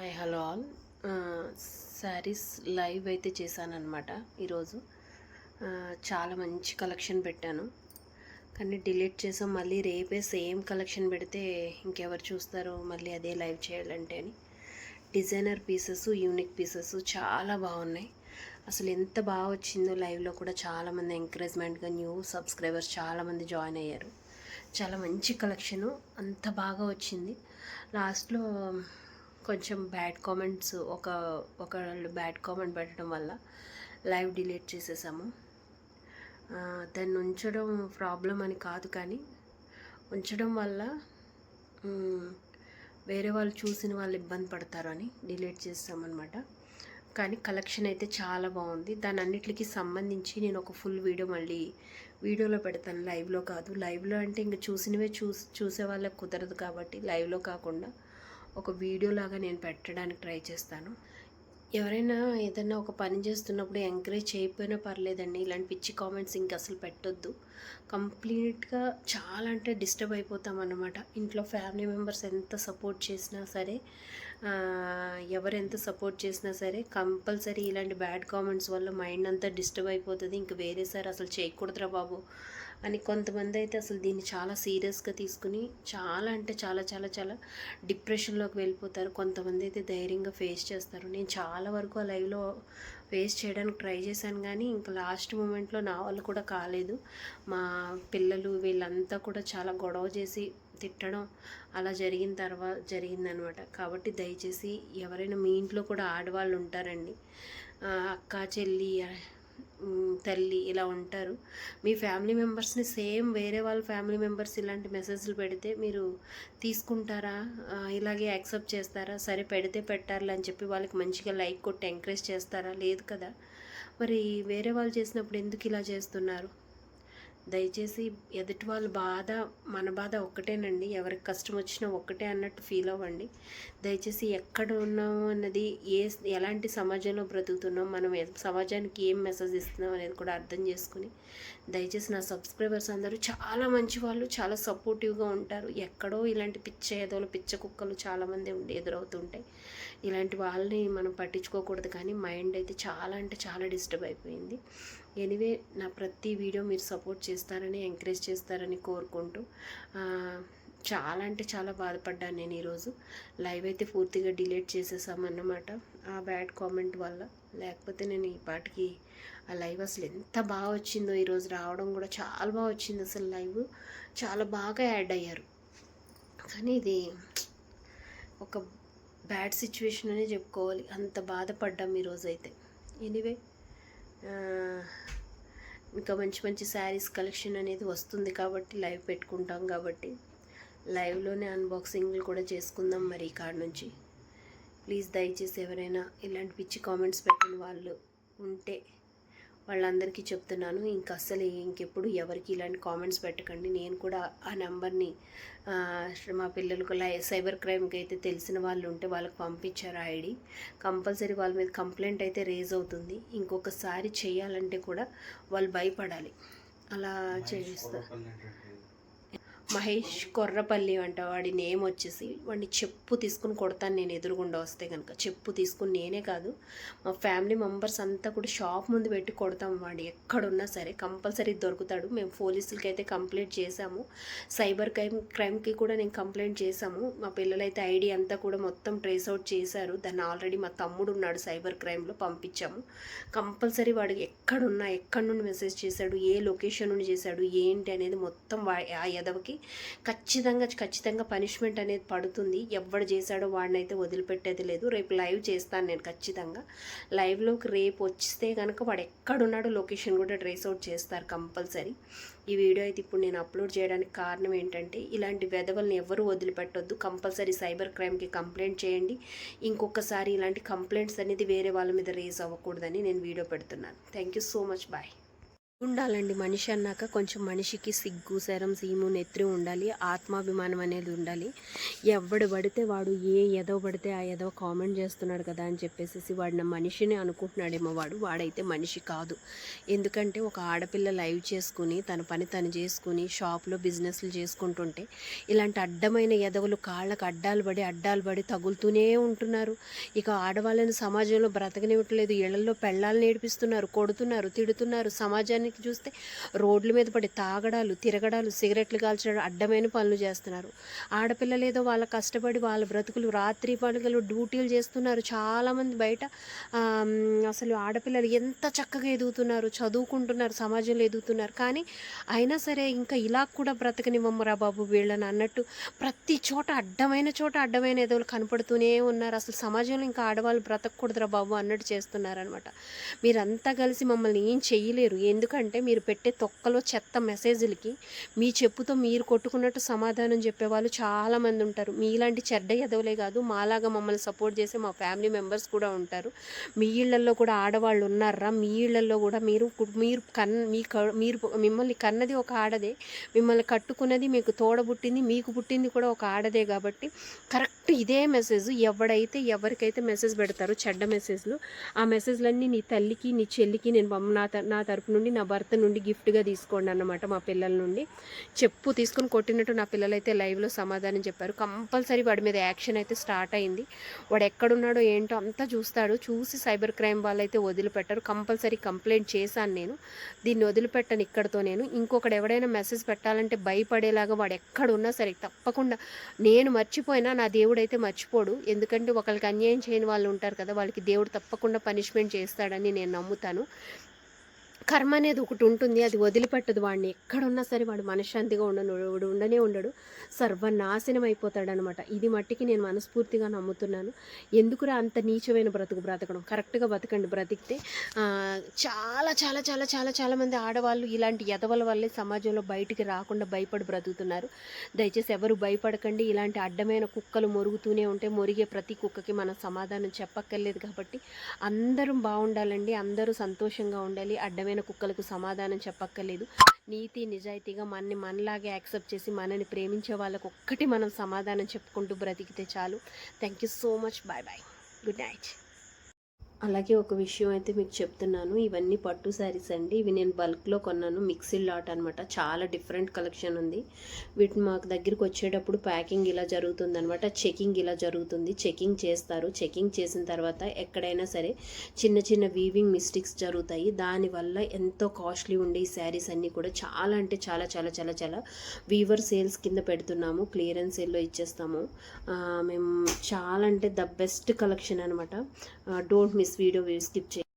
Hi hello all. Saris live అయితే చేశానమాట ఈరోజు. చాలా మంచి కలెక్షన్ పెట్టాను. కానీ డిలీట్ చేసాం మళ్ళీ రేపే సేమ్ కలెక్షన్ పెడితే ఇంకెవరు చూస్తారు మళ్ళీ అదే లైవ్ చేయాలంటే అని. డిజైనర్ పీసెస్ యూనిక్ పీసెస్ చాలా బాగున్నాయి. అసలు ఎంత బాగా వచ్చిందో లైవ్లో కూడా చాలామంది ఎంకరేజ్మెంట్గా న్యూ సబ్స్క్రైబర్స్ చాలామంది జాయిన్ అయ్యారు. చాలా మంచి కలెక్షను అంత బాగా వచ్చింది. లాస్ట్లో కొంచెం బ్యాడ్ కామెంట్స్ ఒక ఒకళ్ళు బ్యాడ్ కామెంట్ పెట్టడం వల్ల లైవ్ డిలీట్ చేసేసాము. దాన్ని ఉంచడం ప్రాబ్లం అని కాదు కానీ ఉంచడం వల్ల వేరే వాళ్ళు చూసిన వాళ్ళు ఇబ్బంది పడతారు అని డిలీట్ చేస్తామన్నమాట. కానీ కలెక్షన్ అయితే చాలా బాగుంది. దాని అన్నిటికి సంబంధించి నేను ఒక ఫుల్ వీడియో మళ్ళీ వీడియోలో పెడతాను. లైవ్లో కాదు. లైవ్లో అంటే ఇంక చూసినవే చూసి చూసే వాళ్ళకి కుదరదు కాబట్టి లైవ్లో కాకుండా ఒక వీడియో లాగా నేను పెట్టడానికి ట్రై చేస్తాను. ఎవరైనా ఏదైనా ఒక పని చేస్తున్నప్పుడు ఎంకరేజ్ చేయకపోయినా పర్లేదండి. ఇలాంటి పిచ్చి కామెంట్స్ ఇంక అసలు పెట్టొద్దు. కంప్లీట్గా చాలా అంటే డిస్టర్బ్ అయిపోతాం అనమాట ఇంట్లో ఫ్యామిలీ మెంబర్స్ ఎంత సపోర్ట్ చేసినా సరే ఎవరు ఎంత సపోర్ట్ చేసినా సరే కంపల్సరీ ఇలాంటి బ్యాడ్ కామెంట్స్ వల్ల మైండ్ అంతా డిస్టర్బ్ అయిపోతుంది. ఇంక వేరే సార్ అసలు చేయకూడదురా బాబు. అని కొంతమంది అయితే అసలు దీన్ని చాలా సీరియస్గా తీసుకుని చాలా అంటే చాలా చాలా చాలా డిప్రెషన్లోకి వెళ్ళిపోతారు. కొంతమంది అయితే ధైర్యంగా ఫేస్ చేస్తారు. నేను చాలా వరకు ఆ లైవ్లో ఫేస్ చేయడానికి ట్రై చేశాను కానీ ఇంకా లాస్ట్ మూమెంట్లో నా వాళ్ళు కూడా కాలేదు. మా పిల్లలు వీళ్ళంతా కూడా చాలా గొడవ చేసి తిట్టడం అలా జరిగిన తర్వాత జరిగిందనమాట. కాబట్టి దయచేసి ఎవరైనా మీ ఇంట్లో కూడా ఆడవాళ్ళు ఉంటారండి. అక్క చెల్లి తల్లి ఇలా ఉంటారు. మీ ఫ్యామిలీ మెంబర్స్ని సేమ్ వేరే వాళ్ళ ఫ్యామిలీ మెంబర్స్ ఇలాంటి మెసేజ్లు పెడితే మీరు తీసుకుంటారా? ఇలాగే యాక్సెప్ట్ చేస్తారా? సరే పెడితే పెట్టారులే అని చెప్పి వాళ్ళకి మంచిగా లైక్ కొట్టి ఎంకరేజ్ చేస్తారా? లేదు కదా. మరి వేరే వాళ్ళు చేసినప్పుడు ఎందుకు ఇలా చేస్తున్నారు? దయచేసి ఎదుటి వాళ్ళ బాధ మన బాధ ఒక్కటేనండి. ఎవరికి కష్టం వచ్చినా ఒక్కటే అన్నట్టు ఫీల్ అవ్వండి. దయచేసి ఎక్కడ ఉన్నాము అన్నది ఏ ఎలాంటి సమాజంలో బ్రతుకుతున్నాం మనం సమాజానికి ఏం మెసేజ్ ఇస్తున్నాం అనేది కూడా అర్థం చేసుకుని దయచేసి నా సబ్స్క్రైబర్స్ అందరూ చాలా మంచి వాళ్ళు చాలా సపోర్టివ్గా ఉంటారు. ఎక్కడో ఇలాంటి పిచ్చ ఏదోలు పిచ్చ కుక్కలు చాలామంది ఉండి ఎదురవుతుంటాయి. ఇలాంటి వాళ్ళని మనం పట్టించుకోకూడదు కానీ మైండ్ అయితే చాలా అంటే చాలా డిస్టర్బ్ అయిపోయింది. ఎనివే నా ప్రతి వీడియో మీరు సపోర్ట్ చేస్తారని ఎంకరేజ్ చేస్తారని కోరుకుంటూ చాలా అంటే చాలా బాధపడ్డాను నేను ఈరోజు. లైవ్ అయితే పూర్తిగా డిలీట్ చేసేసామన్నమాట. ఆ బ్యాడ్ కామెంట్ వల్ల. లేకపోతే నేను ఈ పాటికి ఆ లైవ్ అసలు ఎంత బాగా వచ్చిందో ఈరోజు రావడం కూడా చాలా బాగా వచ్చింది అసలు లైవ్. చాలా బాగా యాడ్ అయ్యారు. కానీ ఇది ఒక బ్యాడ్ సిచ్యువేషన్ అనే చెప్పుకోవాలి. అంత బాధపడ్డాం ఈరోజు అయితే ఎనీవే ఇంకా మంచి మంచి శారీస్ కలెక్షన్ అనేది వస్తుంది కాబట్టి లైవ్ పెట్టుకుంటాం కాబట్టి. లైవ్లోనే అన్బాక్సింగ్లు కూడా చేసుకుందాం మరి ఈ కాడ నుంచి. ప్లీజ్ దయచేసి ఎవరైనా ఇలాంటి పిచ్చి కామెంట్స్ పెట్టిన వాళ్ళు ఉంటే వాళ్ళందరికీ చెప్తున్నాను. ఇంకా అసలు ఇంకెప్పుడు ఎవరికి ఇలాంటి కామెంట్స్ పెట్టకండి. నేను కూడా ఆ నెంబర్ని మా పిల్లలకు సైబర్ క్రైమ్కి అయితే తెలిసిన వాళ్ళు ఉంటే వాళ్ళకి పంపించారు ఐడి. కంపల్సరీ వాళ్ళ మీద కంప్లైంట్ అయితే రేజ్ అవుతుంది. ఇంకొకసారి చేయాలంటే కూడా వాళ్ళు భయపడాలి. అలా చేస్తారు మహేష్ కొర్రపల్లి అంట వాడి నేమ్ వచ్చేసి వాడిని చెప్పు తీసుకుని కొడతాను నేను ఎదురుగుండా వస్తే కనుక చెప్పు తీసుకుని నేనే కాదు మా ఫ్యామిలీ మెంబర్స్ అంతా కూడా షాప్ ముందు పెట్టి కొడతాం వాడు. ఎక్కడున్నా సరే కంపల్సరీ దొరుకుతాడు. మేము పోలీసులకి అయితే కంప్లైంట్ చేశాము. సైబర్ క్రైమ్ క్రైమ్కి కూడా నేను కంప్లైంట్ చేశాము. మా పిల్లలైతే ఐడి అంతా కూడా మొత్తం ట్రేస్ అవుట్ చేశారు. దాన్ని ఆల్రెడీ మా తమ్ముడు ఉన్నాడు సైబర్ క్రైమ్లో పంపించాము. కంపల్సరీ వాడు ఎక్కడున్నా ఎక్కడి నుండి మెసేజ్ చేశాడు ఏ లొకేషన్ నుండి చేశాడు ఏంటి అనేది మొత్తం వా- ఆ ఎదవకి ఖచ్చితంగా ఖచ్చితంగా పనిష్మెంట్ అనేది పడుతుంది. ఎవడు చేశాడో వాడినైతే వదిలిపెట్టేది లేదు. రేపు లైవ్ చేస్తాను నేను ఖచ్చితంగా. లైవ్లోకి రేపు వస్తే కనుక వాడు ఎక్కడున్నాడో లొకేషన్ కూడా ట్రేస్ అవుట్ చేస్తారు కంపల్సరీ. ఈ వీడియో అయితే ఇప్పుడు నేను అప్లోడ్ చేయడానికి కారణం ఏంటంటే ఇలాంటి వెధవల్ని ఎవరు వదిలిపెట్టొద్దు. కంపల్సరీ సైబర్ క్రైమ్కి కంప్లైంట్ చేయండి. ఇంకొకసారి ఇలాంటి కంప్లైంట్స్ అనేది వేరే వాళ్ళ మీద రేజ్ అవ్వకూడదని నేను వీడియో పెడుతున్నాను. Thank you so much bye ఉండాలండి. మనిషి అన్నాక కొంచెం మనిషికి సిగ్గు శరం సీము నెత్రి ఉండాలి. ఆత్మాభిమానం అనేది ఉండాలి. ఎవడు పడితే వాడు ఏ ఎదవ పడితే ఆ ఎదవ కామెంట్ చేస్తున్నాడు కదా అని చెప్పేసి వాడిన మనిషిని అనుకుంటున్నాడేమో వాడు. వాడైతే మనిషి కాదు. ఎందుకంటే ఒక ఆడపిల్ల లైవ్ చేసుకుని తన పని తను చేసుకుని షాప్లో బిజినెస్లు చేసుకుంటుంటే ఇలాంటి అడ్డమైన ఎదవలు కాళ్ళకు అడ్డాలు పడి అడ్డాలు పడి తగులుతూనే ఉంటున్నారు. ఇక ఆడవాళ్ళని సమాజంలో బ్రతకనివ్వట్లేదు. ఇళ్ళలో పెళ్ళాలను నేర్పిస్తున్నారు కొడుతున్నారు తిడుతున్నారు సమాజాన్ని సమాజానికి చూస్తే రోడ్ల మీద పడి తాగడాలు తిరగడాలు సిగరెట్లు కాల్చడం అడ్డమైన పనులు చేస్తున్నారు. ఆడపిల్లలు ఏదో వాళ్ళ కష్టపడి వాళ్ళ బ్రతుకులు రాత్రి పనులు డ్యూటీలు చేస్తున్నారు. చాలామంది బయట అసలు ఆడపిల్లలు ఎంత చక్కగా ఎదుగుతున్నారు చదువుకుంటున్నారు సమాజంలో ఎదుగుతున్నారు. కానీ అయినా సరే ఇంకా ఇలా కూడా బ్రతకనివ్వమ్మరా బాబు వీళ్ళని అన్నట్టు ప్రతి చోట అడ్డమైన చోట అడ్డమైన ఏదో కనపడుతూనే ఉన్నారు. అసలు సమాజంలో ఇంకా ఆడవాళ్ళు బ్రతకూడదురా బాబు అన్నట్టు చేస్తున్నారనమాట మీరంతా కలిసి మమ్మల్ని ఏం చేయలేరు ఎందుకంటే మీరు పెట్టే తొక్కలో చెత్త మెసేజ్లకి మీ చెప్పుతో మీరు కొట్టుకున్నట్టు సమాధానం చెప్పేవాళ్ళు చాలామంది ఉంటారు. మీలాంటి చెడ్డ ఎదవలే కాదు మాలాగా మమ్మల్ని సపోర్ట్ చేసే మా ఫ్యామిలీ మెంబర్స్ కూడా ఉంటారు. మీ ఇళ్ళలో కూడా ఆడవాళ్ళు ఉన్నారా? మీ ఇళ్ళలో కూడా మీరు మీరు కన్ మీ క- మీరు మిమ్మల్ని కన్నది ఒక ఆడదే. మిమ్మల్ని కట్టుకున్నది మీకు తోడబుట్టింది మీకు పుట్టింది కూడా ఒక ఆడదే కాబట్టి కరెక్ట్ ఇదే మెసేజ్. ఎవడైతే ఎవరికైతే మెసేజ్ పెడతారో చెడ్డ మెసేజ్లు ఆ మెసేజ్లన్నీ నీ తల్లికి నీ చెల్లికి నేను నా త- నా తరపు నుండి నా భర్త నుండి గిఫ్ట్గా తీసుకోండి అన్నమాట మా పిల్లల నుండి. చెప్పు తీసుకొని కొట్టినట్టు నా పిల్లలైతే లైవ్లో సమాధానం చెప్పారు. కంపల్సరీ వాడి మీద యాక్షన్ అయితే స్టార్ట్ అయింది. వాడు ఎక్కడున్నాడో ఏంటో అంతా చూస్తాడు. చూసి సైబర్ క్రైమ్ వాళ్ళు అయితే వదిలిపెట్టారు. కంపల్సరీ కంప్లైంట్ చేశాను నేను. దీన్ని వదిలిపెట్టను ఇక్కడతో నేను. ఇంకొకడు ఎవడైనా మెసేజ్ పెట్టాలంటే భయపడేలాగా వాడు ఎక్కడున్నా సరే తప్పకుండా నేను మర్చిపోయినా నా దేవుడు అయితే మర్చిపోడు. ఎందుకంటే ఒకరికి అన్యాయం చేయని వాళ్ళు ఉంటారు కదా వాళ్ళకి దేవుడు తప్పకుండా పనిష్మెంట్ చేస్తాడని నేను నమ్ముతాను. కర్మ అనేది ఒకటి ఉంటుంది అది వదిలిపెట్టదు వాడిని. ఎక్కడున్నా సరే వాడు మనశ్శాంతిగా ఉండను వాడు ఉండనే ఉండడు. సర్వనాశనం అయిపోతాడు అనమాట ఇది మట్టికి నేను మనస్ఫూర్తిగా నమ్ముతున్నాను. ఎందుకురా అంత నీచమైన బ్రతుకు బ్రతకడం? కరెక్ట్గా బ్రతకండి బ్రతికితే చాలా చాలా చాలా చాలా చాలా మంది ఆడవాళ్ళు ఇలాంటి ఎదవల వల్లే సమాజంలో బయటికి రాకుండా భయపడి బ్రతుకుతున్నారు. దయచేసి ఎవరు భయపడకండి. ఇలాంటి అడ్డమైన కుక్కలు మొరుగుతూనే ఉంటే మొరిగే ప్రతి కుక్కకి మనం సమాధానం చెప్పక్కర్లేదు కాబట్టి అందరం బాగుండాలండి అందరూ సంతోషంగా ఉండాలి అడ్డమైన కుక్కలకు సమాధానం చెప్పక్కర్లేదు. నీతి నిజాయితీగా మనని మనలాగే యాక్సెప్ట్ చేసి మనని ప్రేమించే వాళ్ళకు ఒక్కటి మనం సమాధానం చెప్పుకుంటూ బ్రతికితే చాలు. Thank you so much. Bye bye. Good night. అలాగే ఒక విషయం అయితే మీకు చెప్తున్నాను. ఇవన్నీ పట్టు శారీస్ అండి. ఇవి నేను బల్క్లో కొన్నాను. మిక్సీ లాట్ అనమాట చాలా డిఫరెంట్ కలెక్షన్ ఉంది. వీటిని మాకు దగ్గరికి వచ్చేటప్పుడు ప్యాకింగ్ ఇలా జరుగుతుంది అనమాట చెకింగ్ ఇలా జరుగుతుంది. చెకింగ్ చేస్తారు. చెకింగ్ చేసిన తర్వాత ఎక్కడైనా సరే చిన్న చిన్న వీవింగ్ మిస్టేక్స్ జరుగుతాయి. దానివల్ల ఎంతో కాస్ట్లీ ఉండే ఈ శారీస్ అన్నీ కూడా చాలా అంటే చాలా చాలా చాలా చాలా వీవర్ సేల్స్ కింద పెడుతున్నాము. క్లియరెన్స్ సేల్లో ఇచ్చేస్తాము. మేము చాలా అంటే ద బెస్ట్ కలెక్షన్ అనమాట డోంట్ మిస్ వీడియో స్కిప్ చేయండి